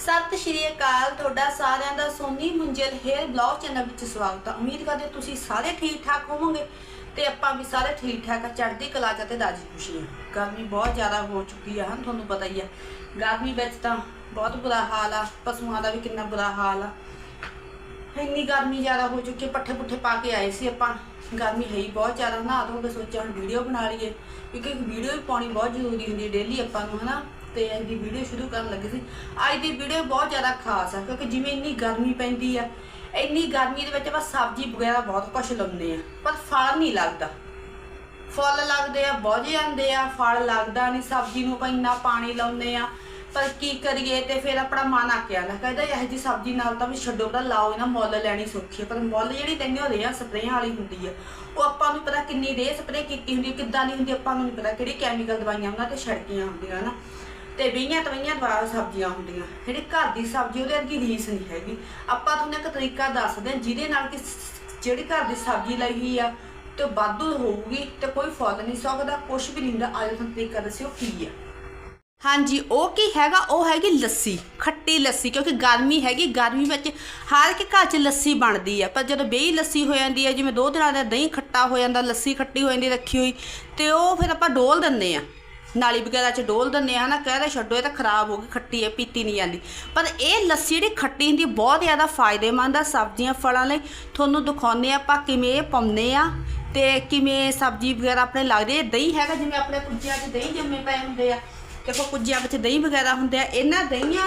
ਸਤਿ ਸ਼੍ਰੀ ਅਕਾਲ, ਤੁਹਾਡਾ ਸਾਰਿਆਂ ਦਾ Soni Munjal hair blog channel ਵਿੱਚ ਸਵਾਗਤ ਹੈ ਉਮੀਦ ਕਰਦੇ ਤੁਸੀਂ ਸਾਰੇ ਠੀਕ ਠਾਕ ਹੋਵੋਗੇ ਤੇ ਆਪਾਂ ਵੀ ਸਾਰੇ ਠੀਕ ਠਾਕ ਆ, ਚੜ੍ਹਦੀ ਕਲਾ ਚ ਤੇ ਰਾਜੀ ਖੁਸ਼ੀ ਗਰਮੀ ਬਹੁਤ ਜ਼ਿਆਦਾ ਹੋ ਚੁੱਕੀ ਆ, ਹਨ, ਤੁਹਾਨੂੰ ਪਤਾ ਹੀ ਆ। ਗਰਮੀ ਵਿੱਚ ਤਾਂ ਬਹੁਤ ਬੁਰਾ ਹਾਲ ਆ, ਪਸ਼ੂਆਂ ਦਾ ਵੀ ਕਿੰਨਾ ਬੁਰਾ ਹਾਲ ਆ। ਇੰਨੀ ਗਰਮੀ ਜ਼ਿਆਦਾ ਹੋ ਚੁੱਕੀ ਪੱਠੇ ਪੁੱਠੇ ਪਾ ਕੇ ਆਏ ਸੀ ਆਪਾਂ। ਗਰਮੀ ਹੈ ਹੀ ਬਹੁਤ ਜ਼ਿਆਦਾ ਨਹਾ ਧੋ ਕੇ ਸੋਚਿਆ ਹੁਣ ਵੀਡੀਓ ਬਣਾ ਲਈਏ, ਕਿਉਂਕਿ ਵੀਡੀਓ ਵੀ ਪਾਉਣੀ ਬਹੁਤ ਜ਼ਰੂਰੀ ਹੁੰਦੀ ਹੈ ਡੇਲੀ ਆਪਾਂ ਨੂੰ, ਹਨਾ। ਤੇ ਅੱਜ ਵੀਡੀਓ ਸ਼ੁਰੂ ਕਰਨ ਲੱਗੇ ਸੀ। ਅੱਜ ਦੀ ਵੀਡੀਓ ਬਹੁਤ ਜ਼ਿਆਦਾ ਖਾਸ ਆ ਕਿਉਂਕਿ ਜਿਵੇਂ ਇੰਨੀ ਗਰਮੀ ਪੈਂਦੀ ਆ ਇੰਨੀ ਗਰਮੀ ਦੇ ਵਿੱਚ ਆਪਾਂ ਸਬਜ਼ੀ ਵਗੈਰਾ ਬਹੁਤ ਕੁਝ ਲਾਉਂਦੇ ਆ ਪਰ ਫਲ ਨਹੀਂ ਲੱਗਦਾ। ਫਲ ਲੱਗਦੇ ਆ ਬੁੱਝ ਜਾਂਦੇ ਆ ਫਲ ਲੱਗਦਾ ਨਹੀਂ ਸਬਜ਼ੀ ਨੂੰ ਆਪਾਂ ਇੰਨਾ ਪਾਣੀ ਲਾਉਂਦੇ ਆ ਪਰ ਕੀ ਕਰੀਏ ਤੇ ਫਿਰ ਆਪਣਾ ਮਨ ਆਕਿਆ ਨਾ ਕਹਿੰਦਾ ਇਹ ਜੀ ਸਬਜ਼ੀ ਨਾਲ ਤਾਂ ਵੀ ਛੱਡੋ ਤਾਂ ਲਾਓ ਇਹਨਾਂ ਮੁੱਲ ਲੈਣੀ ਸੌਖੀ ਆ ਪਰ ਮੁੱਲ ਜਿਹੜੀ ਤੈਨੂੰ ਆ ਸਪਰੇਆਂ ਵਾਲੀ ਹੁੰਦੀ ਆ ਉਹ ਆਪਾਂ ਨੂੰ ਪਤਾ ਕਿੰਨੀ ਰੇਹ ਸਪਰੇ ਕੀਤੀ ਹੁੰਦੀ ਆ, ਕਿੱਦਾਂ ਨਹੀਂ ਹੁੰਦੀ ਆਪਾਂ ਨੂੰ ਨਹੀਂ ਪਤਾ ਕਿਹੜੀ ਕੈਮੀਕਲ ਦਵਾਈਆਂ ਉਹਨਾਂ ਤੇ ਛੜਕੀਆਂ ਹੁੰਦੀਆਂ ਨਾ। ਤੇ ਬਈਆਂ ਤਵਈਆਂ ਦਵਾ ਸਬਜ਼ੀਆਂ ਹੁੰਦੀਆਂ। ਜਿਹੜੀ ਘਰ ਦੀ ਸਬਜ਼ੀ, ਉਹਦੇ ਵਰਗੀ ਰੀਸ ਨਹੀਂ ਹੈਗੀ। ਆਪਾਂ ਤੁਹਾਨੂੰ ਇੱਕ ਤਰੀਕਾ ਦੱਸਦੇ ਹਾਂ, ਜਿਹਦੇ ਨਾਲ ਕਿ ਜਿਹੜੀ ਘਰ ਦੀ ਸਬਜ਼ੀ ਲਈ ਹੋਈ ਆ, ਤੇ ਵਾਧੂ ਹੋਊਗੀ ਤੇ ਕੋਈ ਫਲ ਨਹੀਂ ਸਕਦਾ ਕੁਝ ਵੀ ਨਹੀਂ ਹੁੰਦਾ। ਅੱਜ ਤੁਹਾਨੂੰ ਤਰੀਕਾ ਦੱਸਿਓ ਕੀ ਆ। ਹਾਂਜੀ, ਉਹ ਕੀ ਹੈਗਾ? ਉਹ ਹੈਗੀ ਲੱਸੀ, ਖੱਟੀ ਲੱਸੀ, ਕਿਉਂਕਿ ਗਰਮੀ ਹੈਗੀ, ਗਰਮੀ ਵਿੱਚ ਹਰ ਇੱਕ ਘਰ 'ਚ ਲੱਸੀ ਬਣਦੀ ਆ। ਪਰ ਜਦੋਂ ਬੇਈ ਲੱਸੀ ਹੋ ਜਾਂਦੀ ਹੈ ਜਿਵੇਂ ਦੋ ਤਰ੍ਹਾਂ ਦਾ ਦਹੀਂ ਖੱਟਾ ਹੋ ਜਾਂਦਾ, ਲੱਸੀ ਖੱਟੀ ਹੋ ਜਾਂਦੀ, ਰੱਖੀ ਹੋਈ, ਤੇ ਉਹ ਫਿਰ ਆਪਾਂ ਡੋਲ ਦਿੰਦੇ ਆ। ਨਾਲੀ ਵਗੈਰਾ 'ਚ ਡੋਲ ਦਿੰਦੇ ਆ ਹਨਾ ਕਹਿੰਦੇ ਛੱਡੋ, ਇਹ ਤਾਂ ਖਰਾਬ ਹੋ ਗਈ, ਖੱਟੀ ਹੈ, ਪੀਤੀ ਨਹੀਂ ਜਾਂਦੀ। ਪਰ ਇਹ ਲੱਸੀ ਜਿਹੜੀ ਖੱਟੀ ਹੁੰਦੀ, ਬਹੁਤ ਜ਼ਿਆਦਾ ਫਾਇਦੇਮੰਦ ਆ ਸਬਜ਼ੀਆਂ ਫਲਾਂ ਲਈ। ਤੁਹਾਨੂੰ ਦਿਖਾਉਂਦੇ ਆ ਆਪਾਂ ਕਿਵੇਂ ਇਹ ਪਾਉਂਦੇ ਆ ਤੇ ਕਿਵੇਂ ਸਬਜ਼ੀ ਵਗੈਰਾ ਆਪਣੇ ਲੱਗਦੀ ਹੈ। ਦਹੀਂ ਹੈਗਾ, ਜਿਵੇਂ ਆਪਣੇ ਕੁੱਜਿਆਂ 'ਚ ਦਹੀਂ ਜੰਮੇ ਪਏ ਹੁੰਦੇ ਆ। ਦੇਖੋ, ਕੁੱਜਿਆਂ ਵਿੱਚ ਦਹੀਂ ਵਗੈਰਾ ਹੁੰਦੇ ਆ। ਇਹਨਾਂ ਦਹੀਂਆਂ,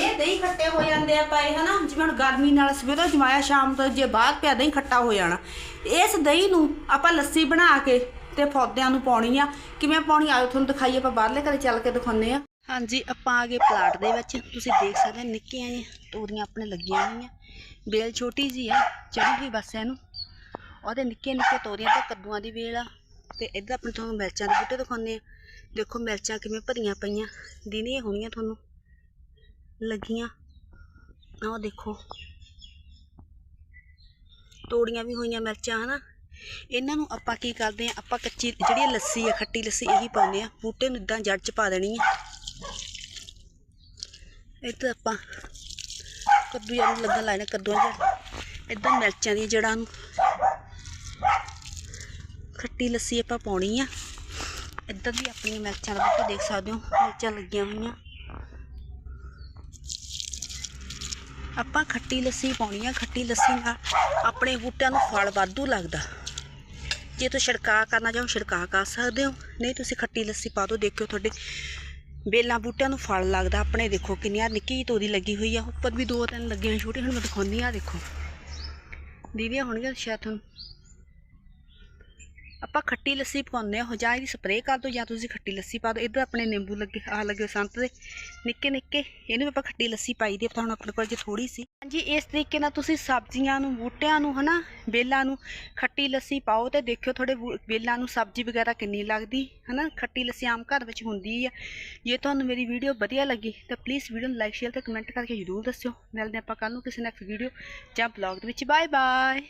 ਇਹ ਦਹੀਂ ਖੱਟੇ ਹੋ ਜਾਂਦੇ ਆ ਪਏ ਹਨਾ? ਜਿਵੇਂ ਹੁਣ ਗਰਮੀ ਨਾਲ ਸਵੇਰੋਂ ਜਮਾਇਆ, ਸ਼ਾਮ ਤੋਂ ਜੇ ਬਾਹਰ ਪਿਆ, ਦਹੀਂ ਖੱਟਾ ਹੋ ਜਾਣਾ। ਇਸ ਦਹੀਂ ਨੂੰ ਆਪਾਂ ਲੱਸੀ ਬਣਾ ਕੇ ਤੇ ਪੌਦਿਆਂ ਨੂੰ ਪਾਉਣੀ ਆ। ਕਿਵੇਂ ਪਾਉਣੀ ਆਓ ਤੁਹਾਨੂੰ ਦਿਖਾਈਏ, ਆਪਾਂ ਬਾਹਰਲੇ ਘਰੇ ਚੱਲ ਕੇ ਦਿਖਾਉਂਦੇ ਆ। ਹਾਂਜੀ, ਆਪਾਂ ਆ ਗਏ ਪਲਾਟ ਦੇ ਵਿੱਚ। ਤੁਸੀਂ ਦੇਖ ਸਕਦੇ ਹੋ ਨਿੱਕੀਆਂ ਜਿਹੀਆਂ ਤੋਰੀਆਂ ਆਪਣੇ ਲੱਗੀਆਂ ਹੋਈਆਂ। ਵੇਲ ਛੋਟੀ ਜੀ ਆ ਚੜੀ ਗਈ ਬਸ ਇਹਨੂੰ। ਉਹਦੇ ਨਿੱਕੇ ਨਿੱਕੇ ਤੋਰੀਆਂ ਤੇ ਕੱਦੂਆਂ ਦੀ ਵੇਲ ਆ। ਤੇ ਇੱਧਰ ਆਪਣੇ ਤੁਹਾਨੂੰ ਮਿਰਚਾਂ ਦੇ ਬੂਟੇ ਦਿਖਾਉਂਦੇ ਆ। ਦੇਖੋ ਮਿਰਚਾਂ ਕਿਵੇਂ ਭਰੀਆਂ ਪਈਆਂ। ਦਿਨੀਆਂ ਹੋਣੀਆਂ ਤੁਹਾਨੂੰ। ਲੱਗੀਆਂ। ਆਹ ਦੇਖੋ। ਤੋੜੀਆਂ ਵੀ ਹੋਈਆਂ ਮਿਰਚਾਂ, ਹਨਾ। ਇਹਨਾਂ ਨੂੰ ਆਪਾਂ ਕੀ ਕਰਦੇ ਆ ਆਪਾਂ ਕੱਚੀ ਜਿਹੜੀ ਲੱਸੀ ਆ, ਖੱਟੀ ਲੱਸੀ, ਇਹੀ ਪਾਉਂਦੇ ਆ ਬੂਟੇ ਨੂੰ ਇਦਾਂ ਜੜ ਚ ਪਾ ਦੇਣੀ ਆ। ਇੱਧਰ ਆਪਾਂ ਕੱਦੂ ਜਾਂ ਲੱਗਣ ਲਾਣੇ ਕੱਦੂਆਂ ਦੇ ਇਦਾਂ ਮਿਰਚਾਂ ਦੀ ਜੜਾਂ ਨੂੰ। ਖੱਟੀ ਲੱਸੀ ਆਪਾਂ ਪਾਉਣੀ ਆ। ਇੱਧਰ ਵੀ ਆਪਣੀਆਂ ਮਿਰਚਾਂ ਦਾ ਬੂਟਾ ਦੇਖ ਸਕਦੇ ਹੋ। ਮਿਰਚਾਂ ਲੱਗੀਆਂ ਹੋਈਆਂ। ਆਪਾਂ ਖੱਟੀ ਲੱਸੀ ਪਾਉਣੀ ਆ। ਖੱਟੀ ਲੱਸੀ ਨਾਲ ਆਪਣੇ ਬੂਟਿਆਂ ਨੂੰ ਫਲ ਵਾਧੂ ਲੱਗਦਾ। ਜੇ ਤੁਸੀਂ ਛਿੜਕਾਅ ਕਰਨਾ ਚਾਹੋ ਛਿੜਕਾਅ ਕਰ ਸਕਦੇ ਹੋ। ਨਹੀਂ, ਤੁਸੀਂ ਖੱਟੀ ਲੱਸੀ ਪਾ ਦਿਓ, ਦੇਖਿਓ ਤੁਹਾਡੇ ਬੇਲਾਂ ਬੂਟਿਆਂ ਨੂੰ ਫਲ ਲੱਗਦਾ, ਆਪਣੇ ਦੇਖੋ ਕਿੰਨੀ ਕਿੰਨੀਆਂ ਨਿੱਕੀ ਜਿਹੀ ਤੋਰੀ ਲੱਗੀ ਹੋਈ ਆ। ਉੱਪਰ ਵੀ ਦੋ ਤਿੰਨ ਲੱਗੀਆਂ ਛੋਟੇ ਹੁਣ ਮੈਂ ਦਿਖਾਉਂਦੀ ਆ ਦੇਖੋ। ਦੀਦੀਆਂ ਹੋਣਗੀਆਂ ਸ਼ਾਇਦ ਤੁਹਾਨੂੰ। ਆਪਾਂ ਖੱਟੀ ਲੱਸੀ ਪਕਾਉਂਦੇ ਆ ਜਾਂ ਇਹਦੀ ਸਪਰੇਅ ਕਰ ਦਿਓ ਜਾਂ ਤੁਸੀਂ ਖੱਟੀ ਲੱਸੀ ਪਾ ਦਿਓ। ਇੱਧਰ ਆਪਣੇ ਨਿੰਬੂ ਲੱਗੇ ਆ ਲੱਗੇ ਸੰਤ ਦੇ ਨਿੱਕੇ ਨਿੱਕੇ ਇਹਨੂੰ ਵੀ ਆਪਾਂ ਖੱਟੀ ਲੱਸੀ ਪਾਈ ਦੀ ਆ, ਪਰ ਹੁਣ ਆਪਣੇ ਕੋਲ ਜੇ ਥੋੜੀ ਸੀ। ਹਾਂਜੀ ਇਸ ਤਰੀਕੇ ਨਾਲ ਤੁਸੀਂ ਸਬਜ਼ੀਆਂ ਨੂੰ ਬੂਟਿਆਂ ਨੂੰ ਹਨਾ ਬੇਲਾਂ ਨੂੰ ਖੱਟੀ ਲੱਸੀ ਪਾਓ ਤੇ ਦੇਖਿਓ ਤੁਹਾਡੇ ਬੂ- ਬੇਲਾਂ ਨੂੰ ਸਬਜ਼ੀ ਵਗੈਰਾ ਕਿੰਨੀ ਲੱਗਦੀ ਹਨਾ। ਖੱਟੀ ਲੱਸੀ ਆਮ ਘਰ ਵਿੱਚ ਹੁੰਦੀ ਆ। ਜੇ ਤੁਹਾਨੂੰ ਮੇਰੀ ਵੀਡੀਓ ਵਧੀਆ ਲੱਗੀ ਤਾਂ ਪਲੀਜ਼ ਵੀਡੀਓ ਨੂੰ ਲਾਈਕ ਸ਼ੇਅਰ ਤੇ ਕਮੈਂਟ ਕਰਕੇ ਜ਼ਰੂਰ ਦੱਸਿਓ। ਮਿਲਦੇ ਆਪਾਂ ਕੱਲ ਨੂੰ ਕਿਸੇ ਨੈਕਸਟ ਵੀਡੀਓ ਜਾਂ ਬਲੌਗ ਦੇ ਵਿੱਚ। Bye bye